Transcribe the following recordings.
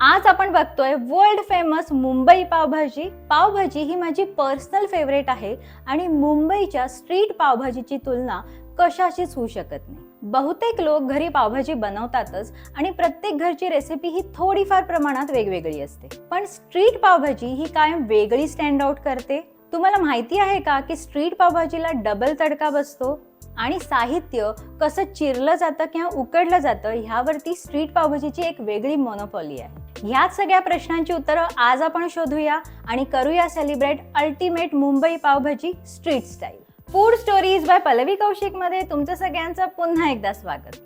आज आपण बघतोय वर्ल्ड फेमस मुंबई पावभाजी. पावभाजी ही माझी पर्सनल फेवरेट आहे आणि मुंबईच्या स्ट्रीट पावभाजीची तुलना कशाशीच होऊ शकत नाही. बहुतेक लोक घरी पावभाजी बनवतातच आणि प्रत्येक घरची रेसिपी ही थोडीफार प्रमाणात वेगवेगळी असते. पण स्ट्रीट पावभाजी ही कायम वेगळी स्टँड आउट करते? तुम्हाला माहिती आहे का की स्ट्रीट पावभाजीला डबल तडका बसतो? आणि साहित्य कसं चिरलं जातं किंवा उकडलं जातं ह्यावरती स्ट्रीट पावभाजीची एक वेगळी मोनोपॉली आहे. ह्याच सगळ्या प्रश्नांची उत्तरं आज आपण शोधूया आणि करूया celebrate ultimate Mumbai pav bhaji street style food stories by Pallavi कौशिकमध्ये तुमचं सगळ्यांचं पुन्हा एकदा स्वागत.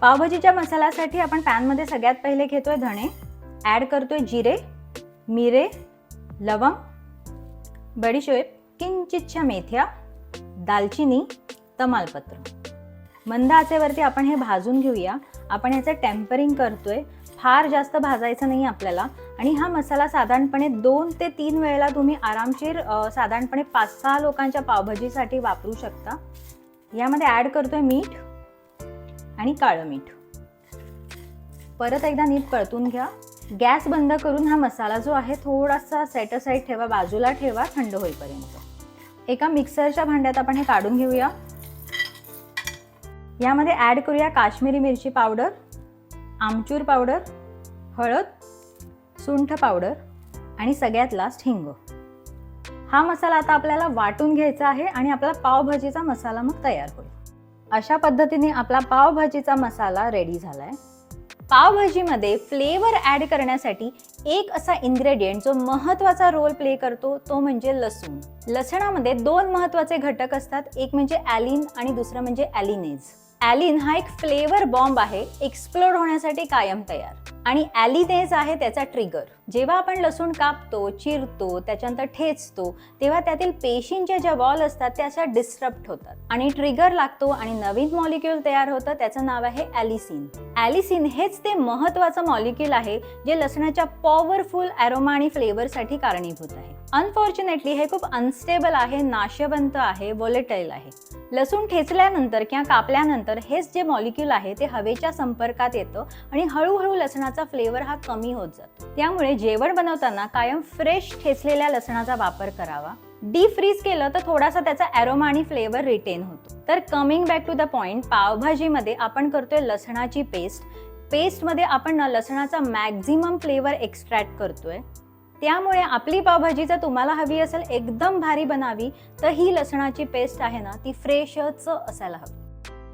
पावभाजीच्या मसाल्यासाठी आपण पॅनमध्ये सगळ्यात पहिले घेतोय धणे. ॲड करतोय जिरे मिरे लवंग बडीशेप किंचितच्या मेथ्या दालचिनी तमालपत्र मंद आचेवरती आपण हे भाजून घेऊया. आपण याचं टेम्परिंग करतोय. फार जास्त भाजायचं नाही आपल्याला. आणि हा मसाला साधारणपणे दोन ते तीन वेळेला तुम्ही आरामशीर साधारणपणे पाच सहा लोकांच्या पावभाजीसाठी वापरू शकता. यामध्ये ॲड करतोय मीठ आणि काळं मीठ. परत एकदा नीट परतून घ्या. गॅस बंद करून हा मसाला जो आहे थोडासा सेट असाईड ठेवा बाजूला ठेवा थंड होईपर्यंत. एका मिक्सरच्या भांड्यात आपण हे काढून घेऊया. यामध्ये ॲड करूया काश्मीरी मिरची पावडर आमचूर पावडर हळद सुंठ पावडर आणि सगळ्यात लास्ट हिंग. हा मसाला आता आपल्याला वाटून घ्यायचा आहे आणि आपला पावभाजीचा मसाला मग तयार होईल. अशा पद्धतीने आपला पावभाजीचा मसाला रेडी झाला आहे पावभाजीमध्ये फ्लेवर ॲड करण्यासाठी एक असा इन्ग्रेडियंट जो महत्त्वाचा रोल प्ले करतो तो म्हणजे लसूण. लसणामध्ये दोन महत्त्वाचे घटक असतात एक म्हणजे ॲलिन आणि दुसरं म्हणजे ॲलिनेज ॲलिन हा एक फ्लेवर बॉम्ब आहे एक्सप्लोर होण्यासाठी कायम तयार. आणि ॲलिनेज आहे त्याचा ट्रिगर जेव्हा आपण लसूण कापतो चिरतो त्याच्यानंतर ठेचतो तेव्हा त्यातील पेशींच्या ज्या वॉल असतात त्या अशा डिस्टर्ब होतात. आणि ट्रिगर लागतो आणि नवीन मॉलिक्यूल तयार होतं त्याचं नाव आहे ॲलिसिन. ॲलिसिन हेच ते महत्वाचं मॉलिक्यूल आहे जे लसणाच्या पॉवरफुल ॲरोमा आणि फ्लेवरसाठी कारणीभूत आहे. अनफॉर्च्युनेटली हे खूप अनस्टेबल आहे नाशवंत आहे वोलेटाईल आहे. लसूण ठेचल्यानंतर किंवा कापल्यानंतर हेच जे मॉलिक्यूल आहे ते हवेच्या संपर्कात येतं आणि हळूहळू लसणाचा फ्लेवर हा कमी होत जातो. त्यामुळे जेवण बनवताना कायम फ्रेश ठेचलेल्या लसणाचा वापर करावा. डीप फ्रीज केलं तर थोडासा त्याचा अरोमा आणि फ्लेवर रिटेन होतो. तर coming back to the point पावभाजीमध्ये आपण करतोय लसणाची पेस्ट पेस्टमध्ये आपण ना लसणाचा मॅक्झिमम फ्लेवर एक्स्ट्रॅक्ट करतोय. त्यामुळे आपली पावभाजी जर तुम्हाला हवी असेल एकदम भारी बनावी तर ही लसणाची पेस्ट आहे ना ती फ्रेशच असायला हवी.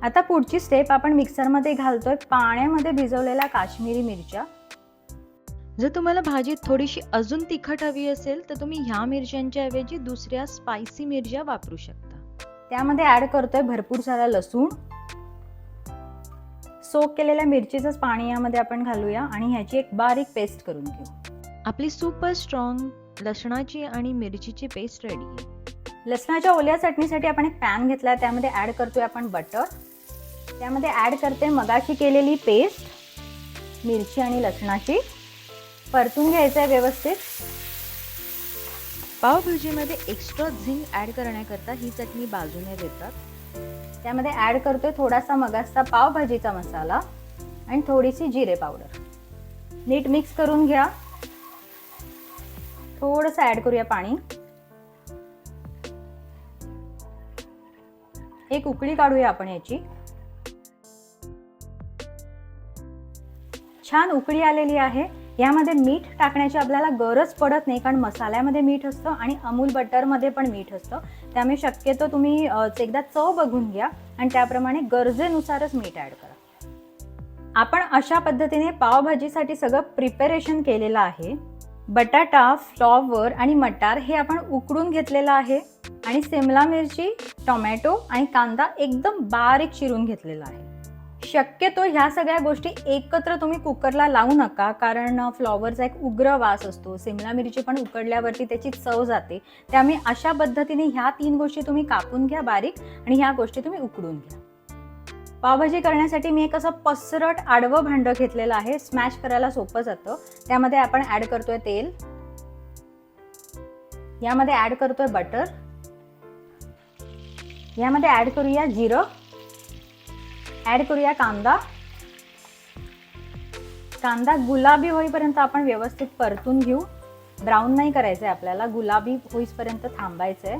आता पुढची स्टेप आपण मिक्सरमध्ये घालतोय पाण्यामध्ये भिजवलेल्या काश्मीरी मिरच्या. जर तुम्हाला भाजी थोडीशी अजून तिखट हवी असेल तर तुम्ही ह्या मिरच्यांच्या ऐवजी दुसऱ्या स्पायसी मिरच्या वापरू शकता. त्यामध्ये ॲड करतोय भरपूर सारा लसूण. सोक केलेल्या मिरचीचंच पाणी यामध्ये आपण घालूया आणि ह्याची एक बारीक पेस्ट करून घेऊ. आपली सुपर स्ट्रॉंग लसणाची आणि मिरचीची पेस्ट रेडी आहे. लसणाच्या ओल्या चटणीसाठी आपण एक पॅन घेतला त्यामध्ये ॲड करतोय आपण बटर त्यामध्ये ॲड करते मगाशी केलेली पेस्ट मिरची आणि लसणाची. परतून घ्यायचं आहे व्यवस्थित. पावभाजीमध्ये एक्स्ट्रा झिंक ॲड करण्याकरता ही चटणी बाजूने देतात. त्यामध्ये ॲड करतोय थोडासा मगासचा पावभाजीचा मसाला आणि थोडीशी जिरे पावडर नीट मिक्स करून घ्या. थोडंसं ॲड करूया पाणी. एक उकळी काढूया आपण याची. छान उकळी आलेली आहे. यामध्ये मीठ टाकण्याची आपल्याला गरज पडत नाही कारण मसाल्यामध्ये मीठ असतं आणि अमूल बटरमध्ये पण मीठ असतं. त्यामुळे शक्यतो तुम्ही एकदा चव बघून घ्या आणि त्याप्रमाणे गरजेनुसारच मीठ ॲड करा. आपण अशा पद्धतीने पावभाजीसाठी सगळं प्रिपरेशन केलेलं आहे. बटाटा फ्लॉवर आणि मटार हे आपण उकडून घेतलेलं आहे. आणि सिमला मिरची टोमॅटो आणि कांदा एकदम बारीक चिरून घेतलेला आहे. शक्यतो ह्या सगळ्या गोष्टी एकत्र तुम्ही कुकरला लावू नका कारण फ्लॉवरचा एक उग्र वास असतो. सिमला मिरची पण उकडल्यावरती त्याची चव जाते. त्यामुळे अशा पद्धतीने ह्या तीन गोष्टी तुम्ही कापून घ्या बारीक आणि ह्या गोष्टी तुम्ही उकडून घ्या. पावभाजी करण्यासाठी मी एक असं पसरट आडवं भांडं घेतलेलं आहे. स्मॅश करायला सोपं जातं. त्यामध्ये आपण ॲड करतोय तेल. यामध्ये ॲड करतोय बटर. यामध्ये ॲड करूया जिरं. ॲड करूया कांदा. कांदा गुलाबी होईपर्यंत आपण व्यवस्थित परतून घेऊ. ब्राऊन नाही करायचं आहे आपल्याला गुलाबी होईपर्यंत थांबायचं आहे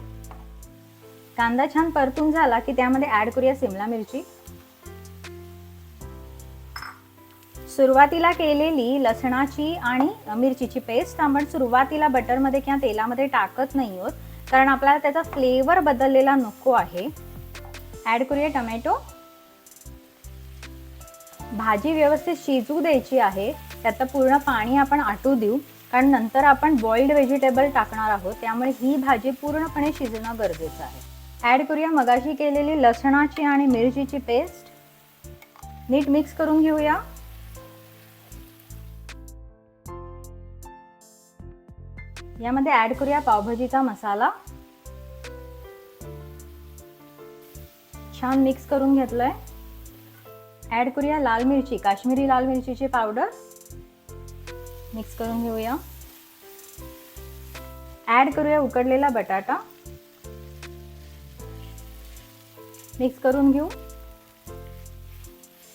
कांदा छान परतून झाला की त्यामध्ये ॲड करूया सिमला मिरची. सुरुवातीला केलेली लसणाची आणि मिरचीची पेस्ट आपण सुरुवातीला बटरमध्ये किंवा तेलामध्ये टाकत नाही आहोत. कारण आपल्याला त्याचा फ्लेवर बदललेला नको आहे. ॲड करूया टमॅटो. भाजी व्यवस्थित शिजू द्यायची आहे. त्यात पूर्ण पाणी आपण आटू देऊ. कारण नंतर आपण बॉइल्ड व्हेजिटेबल टाकणार आहोत. त्यामुळे ही भाजी पूर्णपणे शिजणं गरजेचं आहे. ॲड करूया मगाशी केलेली लसणाची आणि मिरचीची पेस्ट नीट मिक्स करून घेऊया. यामध्ये ॲड करूया पावभाजीचा मसाला. छान मिक्स करून घेतलंय. ॲड करूया लाल मिरची काश्मीरी लाल मिरचीची पावडर मिक्स करून घेऊया. ॲड करूया उकडलेला बटाटा. मिक्स करून घेऊ.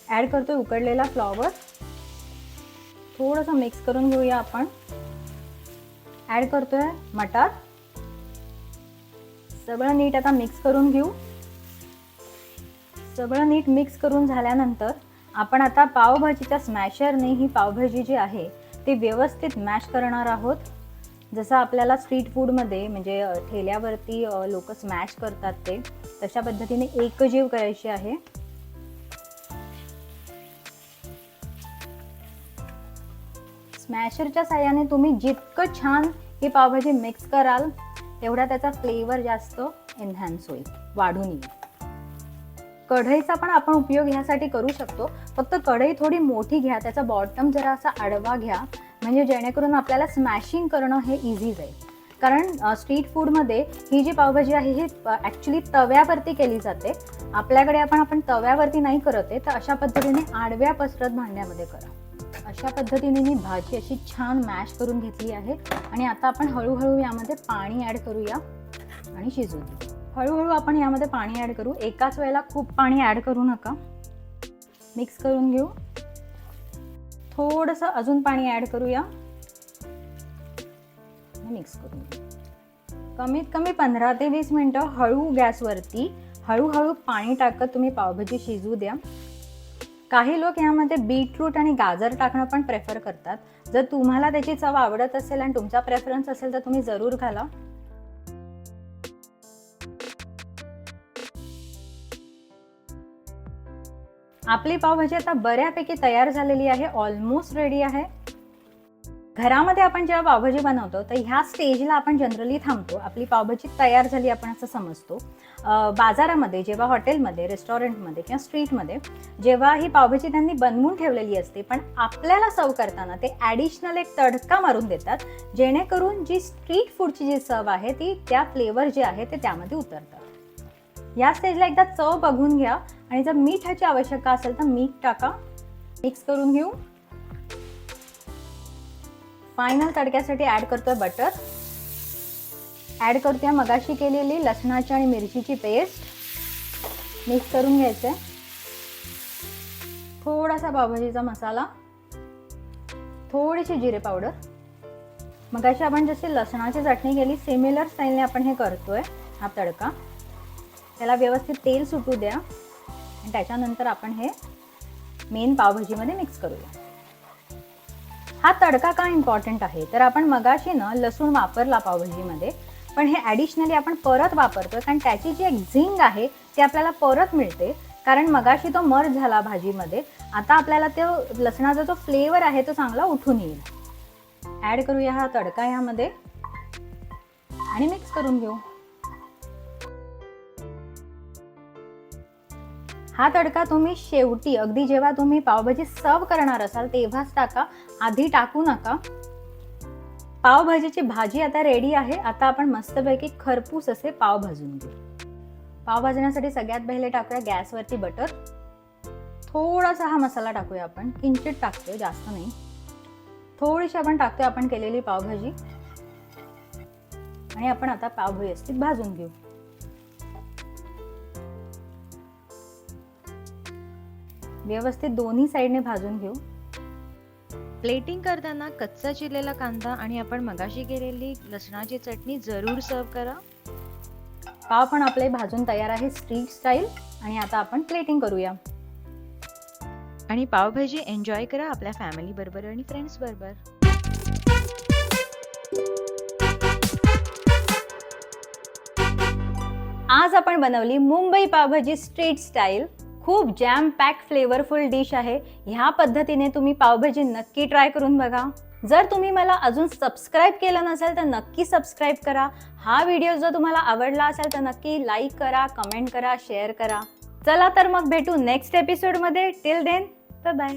ॲड करतोय उकडलेला फ्लॉवर थोडंसं मिक्स करून घेऊया आपण. ॲड करतोय मटार. सगळं नीट आता मिक्स करून घेऊ. सगळं नीट मिक्स करून झाल्यानंतर आपण आता पावभाजीच्या स्मॅशरने ही पावभाजी जी आहे ती व्यवस्थित मॅश करणार आहोत. जसं आपल्याला स्ट्रीट फूडमध्ये म्हणजे ठेल्यावरती लोक स्मॅश करतात ते तशा पद्धतीने एकजीव करायची आहे. स्मॅशरच्या साह्याने तुम्ही जितकं छान ही पावभाजी मिक्स कराल तेवढा त्याचा फ्लेवर जास्त एन्हान्स होईल वाढून येईल. कढईचा पण आपण उपयोग ह्यासाठी करू शकतो. फक्त कढई थोडी मोठी घ्या त्याचा बॉटम जरा असा आडवा घ्या म्हणजे जेणेकरून आपल्याला स्मॅशिंग करणं हे इझी जाईल. कारण स्ट्रीट फूडमध्ये ही जी पावभाजी आहे ही ॲक्च्युली तव्यावरती केली जाते. आपल्याकडे आपण आपण तव्यावरती नाही करत आहे तर अशा पद्धतीने आडव्या पसरत भांड्यामध्ये करा. अशा पद्धतीने मी भाजी अशी छान मॅश करून घेतली आहे. आणि आता आपण हळूहळू यामध्ये पाणी ॲड करूया आणि शिजू देऊ हळूहळू आपण यामध्ये पाणी ॲड करू. एकाच वेळेला खूप पाणी ॲड करू नका. मिक्स करून घेऊ. थोडंसं अजून पाणी ॲड करूया. मिक्स करून घेऊ. कमीत कमी पंधरा ते वीस मिनटं हळू गॅसवरती हळूहळू पाणी टाकत तुम्ही पावभाजी शिजवू द्या. काही लोक यामध्ये बीटरूट आणि गाजर टाकणं पण प्रेफर करतात. जर तुम्हाला त्याची चव आवडत असेल आणि तुमचा प्रेफरन्स असेल तर तुम्ही जरूर घाला. आपली पावभाजी आता बऱ्यापैकी तयार झालेली आहे ऑलमोस्ट रेडी आहे. घरामध्ये आपण जेव्हा पावभाजी बनवतो तर ह्या स्टेजला आपण जनरली थांबतो. आपली पावभाजी तयार झाली आपण असं समजतो. बाजारामध्ये जेव्हा हॉटेलमध्ये रेस्टॉरंटमध्ये किंवा स्ट्रीटमध्ये जेव्हा ही पावभाजी त्यांनी बनवून ठेवलेली असते पण आपल्याला सर्व करताना ते ॲडिशनल एक तडका मारून देतात जेणेकरून जी स्ट्रीट फूडची जी चव आहे ती त्या फ्लेवर जे आहे ते त्यामध्ये उतरतात या स्टेजला एकदा चव बघून घ्या. आणि जर मीठाची आवश्यकता असेल तर मीठ टाका. मिक्स करून घेऊ. फायनल तडक्यासाठी ॲड करतोय बटर ॲड करतोय मगाशी केलेली लसणाची आणि मिरचीची पेस्ट मिक्स करून घ्यायचं. थोडासा पावभाजीचा मसाला. थोडीशी जिरे पावडर मगाशी आपण जशी लसणाची चटणी केली सिमिलर स्टाईलने आपण हे करतोय हा तडका. त्याला व्यवस्थित तेल सुटू द्या. त्याच्यानंतर आपण हे मेन पावभाजीमध्ये मिक्स करूया. हा तडका का इम्पॉर्टंट आहे? तर आपण मगाशी ना लसूण वापरला पावभाजीमध्ये पण हे ॲडिशनली आपण परत वापरतोय कारण त्याची जी एक झिंग आहे ती आपल्याला परत मिळते. कारण मगाशी तो मर्ज झाला भाजीमध्ये आता आपल्याला तो लसणाचा जो फ्लेवर आहे तो चांगला उठून येईल. ॲड करूया हा तडका यामध्ये. आणि मिक्स करून घेऊ. हा तडका तुम्ही शेवटी अगदी जेव्हा तुम्ही पावभाजी सर्व करणार असाल तेव्हाच टाका. आधी टाकू नका. पावभाजीची भाजी आता रेडी आहे. आता आपण मस्तपैकी खरपूस असे पाव भाजून घेऊ. पाव भाजण्यासाठी सगळ्यात पहिले टाकूया गॅसवरती बटर. थोडासा हा मसाला टाकूया आपण. किंचित टाकतोय जास्त नाही. थोडीशी आपण टाकतोय आपण केलेली पावभाजी. आणि आपण आता पावभाजी असती भाजून घेऊ. व्यवस्थित दोन्ही साईडने भाजून घेऊ. प्लेटिंग करताना कच्चा चिरलेला कांदा आणि आपण मगाशी केलेली लसणाची चटणी जरूर सर्व करा. पाव पण आपले भाजून तयार आहे स्ट्रीट स्टाईल आणि आता आपण प्लेटिंग करूया. आणि पावभाजी एन्जॉय करा आपल्या फॅमिली बरोबर आणि फ्रेंड्स बरोबर. आज आपण बनवली मुंबई पावभाजी स्ट्रीट स्टाईल. खूप जॅम पॅक फ्लेवरफुल डिश आहे. ह्या पद्धतीने तुम्ही पावभाजी नक्की ट्राय करून बघा. जर तुम्ही मला अजून सबस्क्राईब केलं नसेल तर नक्की सबस्क्राईब करा. हा व्हिडिओ जर तुम्हाला आवडला असेल तर नक्की लाईक करा कमेंट करा शेअर करा. चला तर मग भेटू नेक्स्ट एपिसोडमध्ये टिल देन बाय